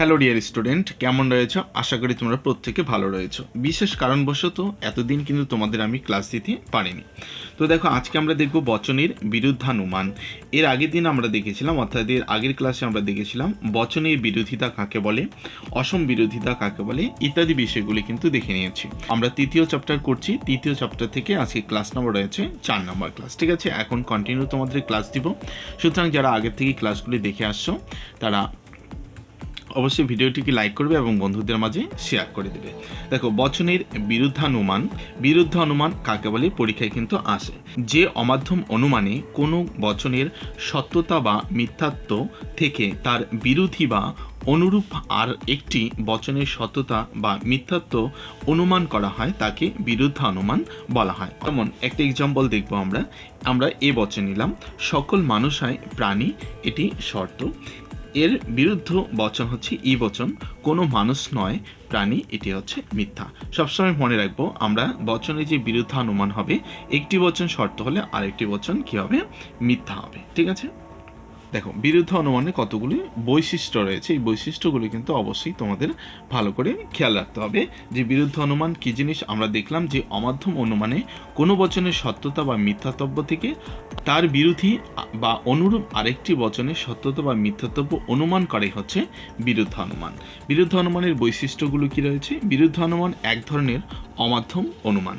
Hello dear student কেমন রয়েছ? আশা করি তোমরা প্রত্যেকে ভালো রয়েছো। বিশেষ কারণবশত এতদিন কিন্তু তোমাদের আমি ক্লাস দিতে পারিনি। তো দেখো, আজকে আমরা দেখব বচনের বিরুদ্ধানুমান। এর আগের দিন আমরা দেখেছিলাম, অর্থাৎ এর আগের ক্লাসে আমরা দেখেছিলাম, বচনের বিরোধিতা কাকে বলে, অসম বিরোধিতা কাকে বলে, ইত্যাদি বিষয়গুলি কিন্তু দেখে নিয়েছি। আমরা তৃতীয় চ্যাপ্টার করছি। তৃতীয় চ্যাপ্টার থেকে আজকে ক্লাস নম্বর রয়েছে চার নম্বর ক্লাস ঠিক আছে? এখন কন্টিনিউ তোমাদের ক্লাস দিব। সুতরাং যারা আগের থেকে ক্লাসগুলি দেখে আসছো, তারা অবশ্যই ভিডিওটিকে লাইক করবে এবং বন্ধুদের মাঝে শেয়ার করে দেবে। দেখো, বচনের বিরুদ্ধানুমান বিরুদ্ধানুমান কাকে বলে? পরীক্ষায় কিন্তু আসে। যে অমাধ্যম অনুমানে কোনো বচনের সত্যতা বা মিথ্যাত্ব থেকে তার বিরোধী বা অনুরূপ আর একটি বচনের সত্যতা বা মিথ্যাত্ব অনুমান করা হয়, তাকে বিরুদ্ধানুমান বলা হয়। যেমন, একটা এক্সাম্পল দেখব আমরা। আমরা এ বচন নিলাম, সকল মানুষ হয় প্রাণী, এটি শর্ত। এর বিরুদ্ধ বচন হচ্ছে ই বচন। কোনো মানুষ নয়, প্রাণী, এটি হচ্ছে মিথ্যা। সবসময় মনে রাখব, আমরা বচনে যে বিরুদ্ধানুমান হবে, একটি বচন শর্ত হলে আরেকটি বচন কি হবে মিথ্যা হবে। ঠিক আছে? দেখো, বিরুদ্ধ অনুমানে কতগুলি বৈশিষ্ট্য রয়েছে? এই বৈশিষ্ট্যগুলি কিন্তু অবশ্যই তোমাদের ভালো করে খেয়াল রাখতে হবে। যে বিরুদ্ধ অনুমান কী জিনিস? আমরা দেখলাম যে অমাধ্যম অনুমানে কোনো বচনের সত্যতা বা মিথ্যাতব্য থেকে তার বিরোধী বা অনুরূপ আরেকটি বচনের সত্যতা বা মিথ্যাতব্য অনুমান করাই হচ্ছে বিরুদ্ধ অনুমান। বিরুদ্ধ অনুমানের বৈশিষ্ট্যগুলো কি রয়েছে? বিরুদ্ধ অনুমান এক ধরনের অমাধ্যম অনুমান।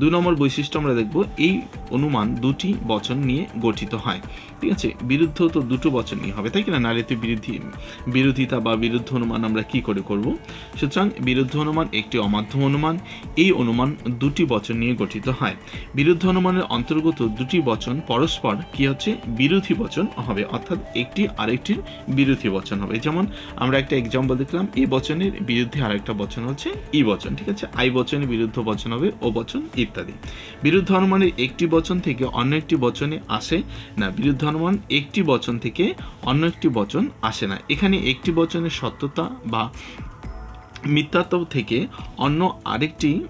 দু নম্বর বৈশিষ্ট্য আমরা দেখব, এই অনুমান দুটি বচন নিয়ে গঠিত হয়। ঠিক আছে? বিরুদ্ধ তো দুটো বচন নিয়ে হবে, তাই কিনা? নারীতে বিরোধী বিরোধিতা বা বিরুদ্ধ অনুমান আমরা কি করে করব? সুতরাং বিরুদ্ধ অনুমান একটি অমাধ্যম অনুমান, এই অনুমান দুটি বচন নিয়ে গঠিত হয়। বিরুদ্ধ অনুমানের অন্তর্গত দুটি বচন পরস্পর কি হচ্ছে? বিরোধী বচন হবে, অর্থাৎ একটি আরেকটির বিরোধী বচন হবে। যেমন আমরা একটা এক্সাম্পল দেখলাম এই বচনের বিরুদ্ধে আরেকটা বচন হচ্ছে ই বচন, ঠিক আছে? আই বচনের বিরুদ্ধ বচন হবে, ও বচন ইত্যাদি। বিরুদ্ধ অনুমানের একটি বচন থেকে অন্য একটি বচনে আসে না, বিরুদ্ধ অনুমান একটি বচন থেকে অন্য একটি বচন আসে না। এখানে একটি বচনের সত্যতা বা মিথ্যাত্ব থেকে অন্য আরেকটি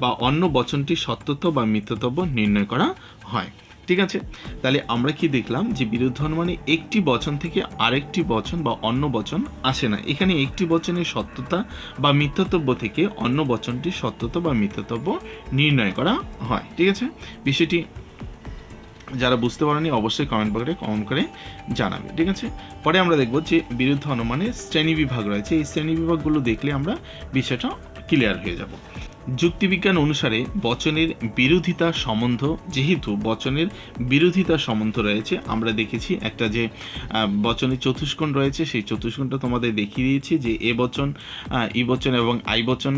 বা অন্য বচনটি সত্যত্ব বা মিথ্যাতব্য নির্ণয় করা হয়। ঠিক আছে? তাহলে আমরা কি দেখলাম যে বিরুদ্ধ অনুমানে একটি বচন থেকে আরেকটি বচন বা অন্য বচন আসে না। এখানে একটি বচনের সত্যতা বা মিথ্যাতব্য থেকে অন্য বচনটি সত্যতা বা মিথ্যাতব্য নির্ণয় করা হয়। ঠিক আছে? বিষয়টি যারা বুঝতে পারেনি অবশ্যই কমেন্ট বক্সে কমেন্ট করে জানাবে। ঠিক আছে? পরে আমরা দেখব যে বিরুদ্ধ অনুমানে শ্রেণি বিভাগ রয়েছে। এই শ্রেণি বিভাগগুলো দেখলে আমরা বিষয়টা ক্লিয়ার হয়ে যাব। যুক্তিবিজ্ঞান অনুসারে বচনের বিরোধিতা সম্বন্ধ, যেহেতু বচনের বিরোধিতা সম্বন্ধ রয়েছে, আমরা দেখেছি একটা যে বচনের চতুষ্কোণ রয়েছে, সেই চতুষ্কোণটা তোমাদের দেখিয়ে দিয়েছি যে এ বচন ই বচন এবং আই বচন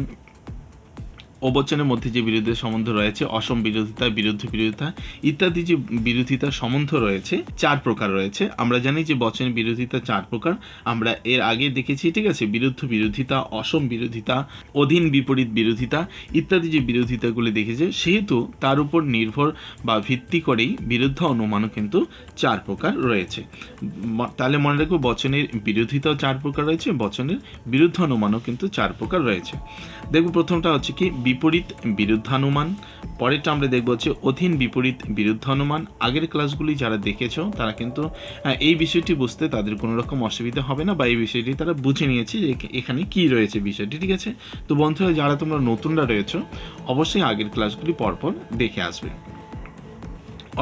ও মধ্যে যে বিরোধিতা সম্বন্ধ রয়েছে, অসম বিরোধিতা, বিরুদ্ধ বিরোধিতা ইত্যাদি যে বিরোধিতা সম্বন্ধ রয়েছে, চার প্রকার রয়েছে। আমরা জানি যে বচনের বিরোধিতা চার প্রকার। আমরা এর আগে দেখেছি, ঠিক আছে, বিরুদ্ধ বিরোধিতা, অসম বিরোধিতা, অধীন বিপরীত বিরোধিতা ইত্যাদি যে বিরোধিতাগুলি দেখেছে, সেহেতু তার উপর নির্ভর বা ভিত্তি করেই বিরুদ্ধ অনুমানও কিন্তু চার প্রকার রয়েছে। তাহলে মনে রাখব বচনের বিরোধিতাও চার প্রকার রয়েছে, বচনের বিরুদ্ধ অনুমানও কিন্তু চার প্রকার রয়েছে। দেখব প্রথমটা হচ্ছে কি বিপরীত বিরুদ্ধানুমান। পরেরটা আমরা দেখব হচ্ছে অধীন বিপরীত বিরুদ্ধানুমান। আগের ক্লাসগুলি যারা দেখেছ, তারা কিন্তু এই বিষয়টি বুঝতে তাদের কোনো রকম অসুবিধা হবে না বা এই বিষয়টি তারা বুঝে নিয়েছে যে এখানে কি রয়েছে বিষয়টি, ঠিক আছে? তো বন্ধুরা, যারা তোমরা নতুনরা রয়েছো, অবশ্যই আগের ক্লাসগুলি পরপর দেখে আসবে।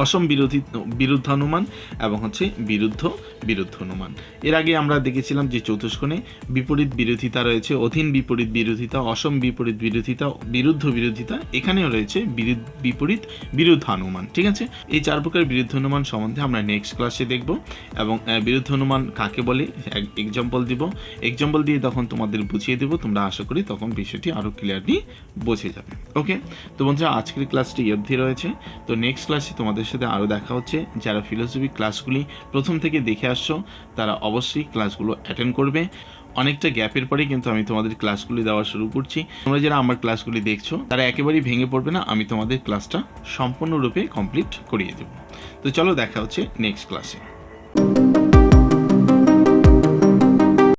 অসম বিরোধী, বিরুদ্ধানুমান এবং হচ্ছে বিরুদ্ধ বিরুদ্ধ অনুমান। এর আগে আমরা দেখেছিলাম যে চতুষ্কোণে বিপরীত বিরোধিতা রয়েছে অধীন বিপরীত বিরোধিতা অসম বিপরীত বিরোধিতা বিরুদ্ধ বিরোধিতা এখানেও রয়েছে বিরুদ্ধ- বিপরীত বিরুদ্ধানুমান ঠিক আছে? এই চার প্রকার বিরুদ্ধ অনুমান সম্বন্ধে আমরা নেক্সট ক্লাসে দেখব এবং আহ, বিরুদ্ধানুমান কাকে বলে? এক্সাম্পল দিব। এক্সাম্পল দিয়ে তখন তোমাদের বুঝিয়ে দেবো তোমরা আশা করি তখন বিষয়টি আরও ক্লিয়ারলি বোঝে যাবে। ওকে তো বন্ধুরা আজকের ক্লাসটি অবধি রয়েছে। তো নেক্সট ক্লাসে তোমাদের সাথে আরও দেখা হচ্ছে। যারা ফিলোসফি ক্লাসগুলি প্রথম থেকে দেখে আসছো তারা অবশ্যই ক্লাসগুলো অ্যাটেন্ড করবে। অনেকটা গ্যাপের পরে কিন্তু আমি তোমাদের ক্লাসগুলি দেওয়া শুরু করছি। তোমরা যারা আমার ক্লাসগুলি দেখছ, তারা একেবারেই ভেঙে পড়বে না, আমি তোমাদের ক্লাসটা সম্পূর্ণরূপে কমপ্লিট করিয়ে দেবো। তো চলো দেখা হচ্ছে নেক্সট ক্লাসে